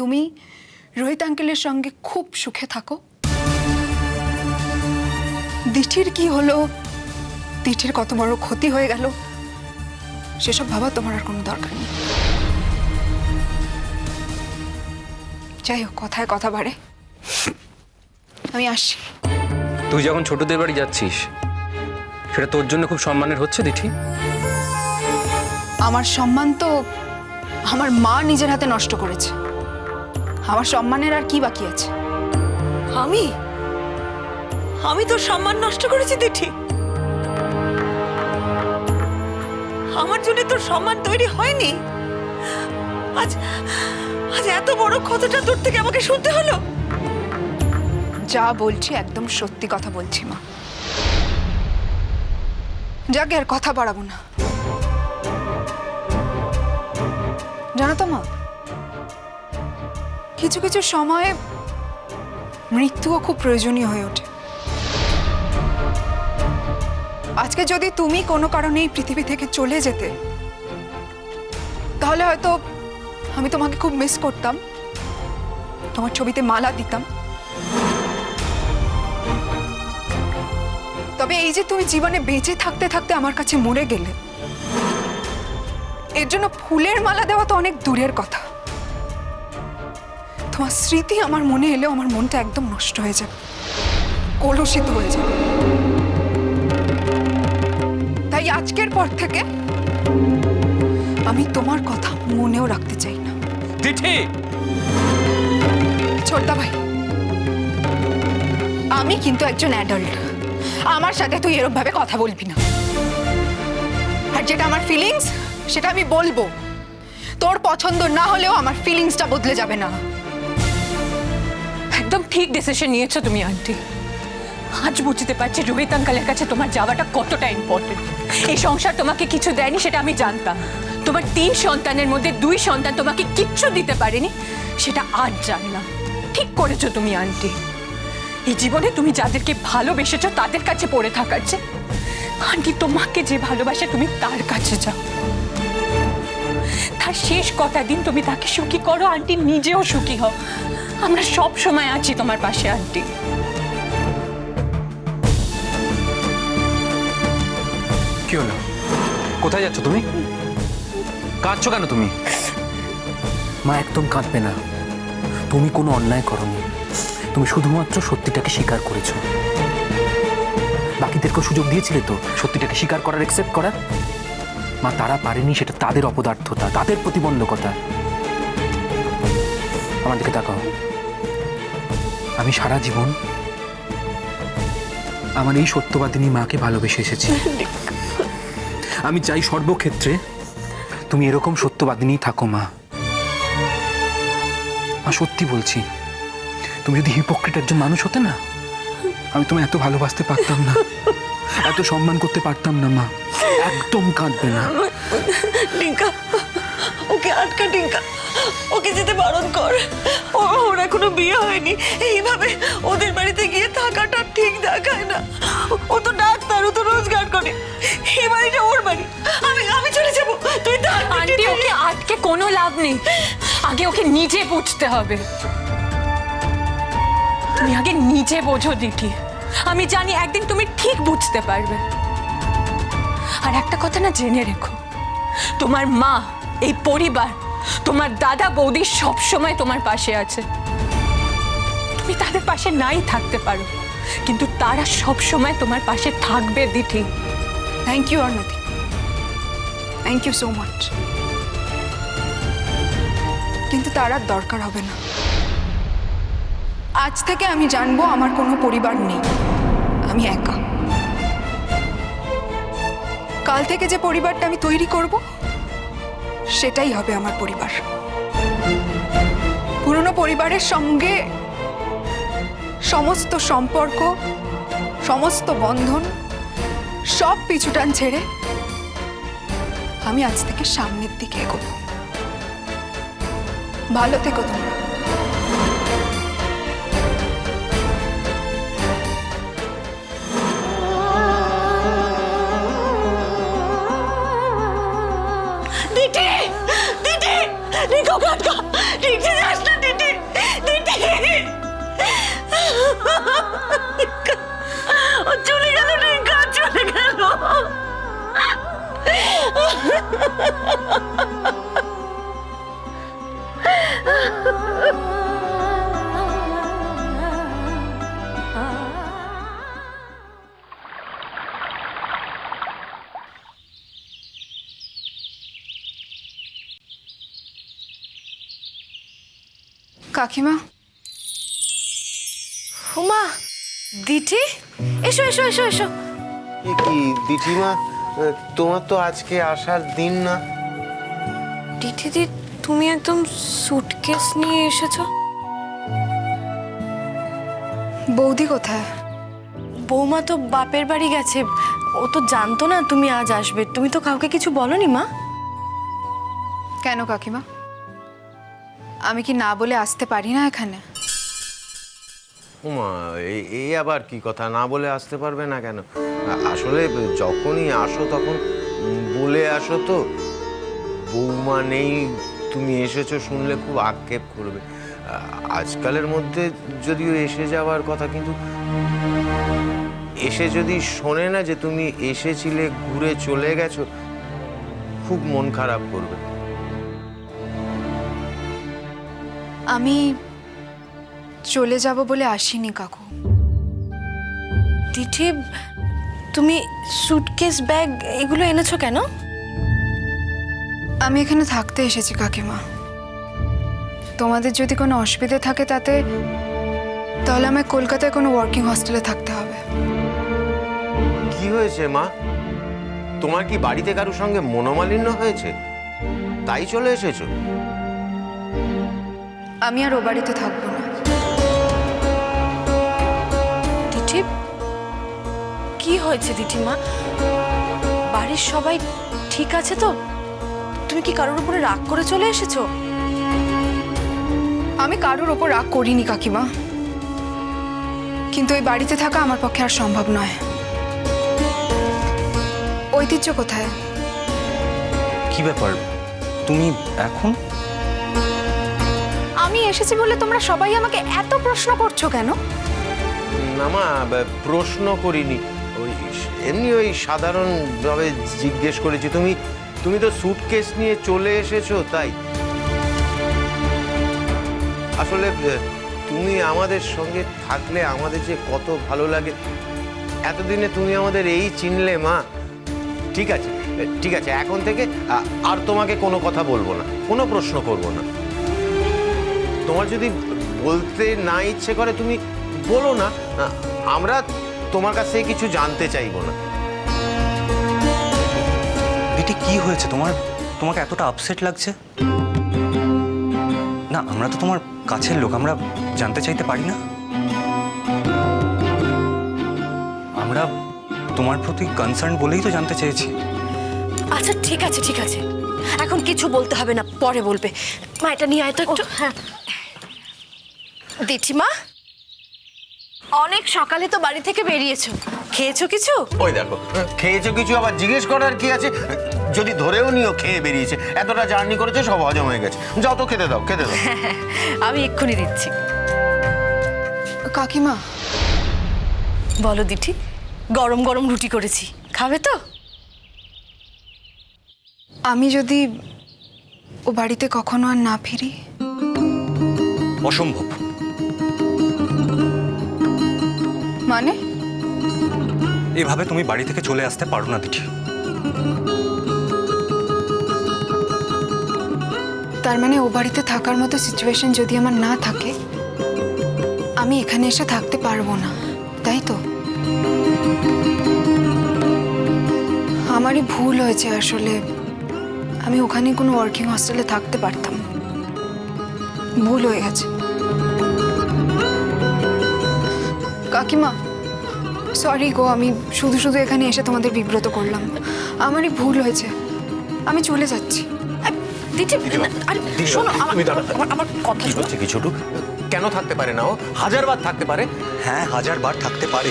তুমি রোহিত আঙ্কেলের সঙ্গে খুব সুখে থাকো। দিঠির কি হলো? দিঠির কত বড় ক্ষতি হয়ে গেল? সেসব ভাবা তোমার আর কোনো দরকার নেই। যাই হোক কথায় কথা বাড়ে। আমি আসি তুই যখন ছোটদের বাড়ি যাচ্ছিস সেটা তোর জন্য খুব সম্মানের হচ্ছে দিঠি? আমার সম্মান তো আমার মা নিজের হাতে নষ্ট করেছে। আমার সম্মানের আর কি বাকি আছে? আমি? আমি তোর সম্মান নষ্ট করেছি দিঠি। আমার জন্য তোর সম্মান তৈরি হয়নি। আজ আজ এত বড় ক্ষতটা তোর থেকে আমাকে শুনতে হলো। যা বলছি একদম সত্যি কথা বলছি মা। যাকে আর কথা বাড়াবো না। জানো তো মা কিছু কিছু সময়ে মৃত্যুও খুব প্রয়োজনীয় হয়ে ওঠে। আজকে যদি তুমি কোনো কারণে এই পৃথিবী থেকে চলে যেতে, তাহলে হয়তো আমি তোমাকে খুব মিস করতাম। তোমার ছবিতে মালা দিতাম। তবে এই যে তুমি জীবনে বেঁচে থাকতে থাকতে আমার কাছে মরে গেলে, এর জন্য ফুলের মালা দেওয়া তো অনেক দূরের কথা। তোমার স্মৃতি আমার মনে এলেও আমার মনটা একদম নষ্ট হয়ে যাবে। কলুষিত হয়ে যাবে। তাই আজকের পর থেকে আমি তোমার কথা মনেও রাখতে চাই না। দিঠি ছোটদা ভাই আমি কিন্তু একজন অ্যাডাল্ট আমার সাথে তুই এরকম ভাবে কথা বলবি না। আর যেটা আমার ফিলিংস সেটা আমি বলব। তোর পছন্দ না হলেও আমার ফিলিংসটা বদলে যাবে না। একদম ঠিক ডিসিশন নিয়েছো তুমি আন্টি আজ বুঝতে পারছি রোহিত আঙ্কালের কাছে তোমার যাওয়াটা কতটা ইম্পর্টেন্ট এই সংসার তোমাকে কিছু দেয়নি সেটা আমি জানতাম। তোমার তিন সন্তানের মধ্যে দুই সন্তান তোমাকে কিচ্ছু দিতে পারেনি, সেটা আজ জানলাম। ঠিক করেছ তুমি আন্টি এই জীবনে তুমি যাদেরকে ভালোবেসেছো তাদের কাছে পড়ে থাকার চেয়ে আন্টি তোমাকে যে ভালোবাসে তুমি তার কাছে যাও। তার শেষ কটা দিন তুমি তাকে সুখী করো আন্টি নিজেও সুখী হও। আমরা সব সময় আছি তোমার পাশে আন্টি। কি হলো? কোথায় যাচ্ছ তুমি? কাঁদছো কেন তুমি? মা একদম কাঁদবে না। তুমি কোনো অন্যায় করনি। তুমি শুধুমাত্র সত্যিটাকে স্বীকার করেছ। বাকিদেরকেও সুযোগ দিয়েছিলে তো সত্যিটাকে স্বীকার করার একসেপ্ট করার? মা তারা পারেনি সেটা তাদের অপদার্থতা, তাদের প্রতিবন্ধকতা। আমার দিকে তাকাও। আমি সারা জীবন আমার এই সত্যবাদিনী মাকে ভালোবেসে এসেছি। আমি চাই সর্বক্ষেত্রে তুমি এরকম সত্যবাদিনী থাকো, মা। মা, সত্যি বলছি, তুমি যদি হিপোক্রেট একজন মানুষ হতে না, আমি তোমায় এত ভালোবাসতে পারতাম না। এত সম্মান করতে পারতাম না মা। একদম কাঁদবে না। টিঙ্কা ওকে আটকা টিঙ্কা ওকে যেতে বারণ কর। ওর এখনও বিয়ে হয়নি। এইভাবে ওদের বাড়িতে গিয়ে থাকাটা ঠিক দেখায় না। ও তো ডাক্তার ও তো রোজগার করে। এই বাড়িটা ওর বাড়ি। আমি আমি চলে যাব। তুই তো আন্টি ওকে আটকে কোনো লাভ নেই। আগে ওকে নিজে বুঝতে হবে। তুমি আগে নিজে বোঝো দিঠি আমি জানি একদিন তুমি ঠিক বুঝতে পারবে। আর একটা কথা না জেনে রেখো। তোমার মা, এই পরিবার, তোমার দাদা বৌদি সব সময় তোমার পাশে আছে। তুমি তাদের পাশে নাই থাকতে পারো, কিন্তু তারা সব সময় তোমার পাশে থাকবে, Dithi. Thank you Arnati thank you so much কিন্তু তার আর দরকার হবে না। আজ থেকে আমি জানব আমার কোনো পরিবার নেই। আমি একা। কাল থেকে যে পরিবারটা আমি তৈরি করব, সেটাই হবে আমার পরিবার। পুরনো পরিবারের সঙ্গে সমস্ত সম্পর্ক, সমস্ত বন্ধন, সব পিছুটান ছেড়ে আমি আজ থেকে সামনের দিকে এগোব। ভালো থেকো তোমরা। Niko কাটকা টিটি যাস না টিটি টিটি ও চলে গেল, রিঙ্কা চলে গেল। Ha ha ha! কাকিমা? উমা দিঠি এসো এসো এসো এসো। এ কি দিঠিমা তোমার তো আজকে আসার দিন না। দিঠিদি তুমি একদম সুটকেস নিয়ে এসেছ? বৌদি কোথায়? বৌমা তো বাপের বাড়ি গেছে। ও তো জানতো না তুমি আজ আসবে। তুমি তো কাউকে কিছু বলনি মা? কেন কাকিমা? আমি কি না বলে আসতে পারি না এখানে? উমা এই আবার কি কথা? না বলে আসতে পারবে না কেন? আসলে যখনই আসো তখন বলে আসো তো। বৌমা নেই, তুমি এসেছ শুনলে খুব আক্ষেপ করবে। আজকালের মধ্যে যদিও এসে যাওয়ার কথা, কিন্তু এসে যদি শোনে না যে তুমি এসেছিলে, ঘুরে চলে গেছো, খুব মন খারাপ করবে। আমি চলে যাব বলে আসিনি কাকু। দিঠি তুমি সুটকেস ব্যাগ এগুলো এনেছো কেন? আমি এখানে থাকতে এসেছি কাকিমা। তোমাদের যদি কোনো অসুবিধে থাকে তাতে তাহলে আমায় কলকাতায় কোনো ওয়ার্কিং হস্টেলে থাকতে হবে। কি হয়েছে মা? তোমার কি বাড়িতে কারোর সঙ্গে মনোমালিন্য হয়েছে? তাই চলে এসেছ? আমি আর ও বাড়িতে থাকব না। দিঠি কি হয়েছে দিঠিমা বাড়ির সবাই ঠিক আছে তো? তুমি কি কারোর উপরে রাগ করে চলে এসেছ? আমি কারোর ওপর রাগ করিনি কাকিমা। কিন্তু এই বাড়িতে থাকা আমার পক্ষে আর সম্ভব নয়। ঐতিহ্য কোথায়? কি ব্যাপার? তুমি এখন? আমি এসেছি বলে তোমরা সবাই আমাকে এত প্রশ্ন করছ কেন? না মা প্রশ্ন করিনি। ওই এমনি ওই সাধারণভাবে জিজ্ঞেস করেছি, তুমি তুমি তো সুটকেস নিয়ে চলে এসেছ, তাই? আসলে তুমি আমাদের সঙ্গে থাকলে আমাদের যে কত ভালো লাগে। এতদিনে তুমি আমাদের এই চিনলে মা। ঠিক আছে ঠিক আছে, এখন থেকে আর তোমাকে কোনো কথা বলব না, কোনো প্রশ্ন করব না। তোমার যদি বলতে না ইচ্ছে করে তুমি বলো না আমরা তোমার কাছ থেকে কিছু জানতে চাইব না। দিটি কি হয়েছে? তোমার তোমাকে এতটা আপসেট লাগছে? না আমরা তো তোমার কাছের লোক আমরা জানতে চাইতে পারি না। আমরা তোমার প্রতি কনসার্ন বলেই তো জানতে চেয়েছি। আচ্ছা ঠিক আছে ঠিক আছে। এখন কিছু বলতে হবে না পরে বলবে। মা এটা নিয়ে আয় তো একটু। হ্যাঁ। দিঠিমা অনেক সকালে তো বাড়ি থেকে বেরিয়েছো। খেয়েছো কিছু? ওই দেখো খেয়েছো কিছু আবার জিজ্ঞেস করার কি আছে? যদি ধরেও নিও খেয়ে বেরিয়েছে এতটা জার্নি করেছে সব হজম হয়ে গেছে। যাও তো খেতে দাও খেতে দাও। আমি এক্ষুনি দিচ্ছি। কাকিমা। বলো দিঠি গরম গরম রুটি করেছি। খাবে তো? আমি যদি ও বাড়িতে কখনো আর না ফিরি? অসম্ভব। মানে? এভাবে তুমি বাড়ি থেকে চলে আসতে পারো না দিঠি। তার মানে ও বাড়িতে থাকার মতো সিচুয়েশন যদি আমার না থাকে আমি এখানে এসে থাকতে পারব না তাই তো? আমারই ভুল হয়েছে আসলে। আমি ওখানে কোনো ওয়ার্কিং হস্টেলে থাকতে পারতাম ভুল হয়ে গেছে। কাকিমা সরি গো আমি শুধু শুধু এখানে এসে তোমাদের বিব্রত করলাম। আমারই ভুল হয়েছে। আমি চলে যাচ্ছি। কেন থাকতে পারে না ও? হাজার বার থাকতে পারে। হ্যাঁ হাজার বার থাকতে পারে।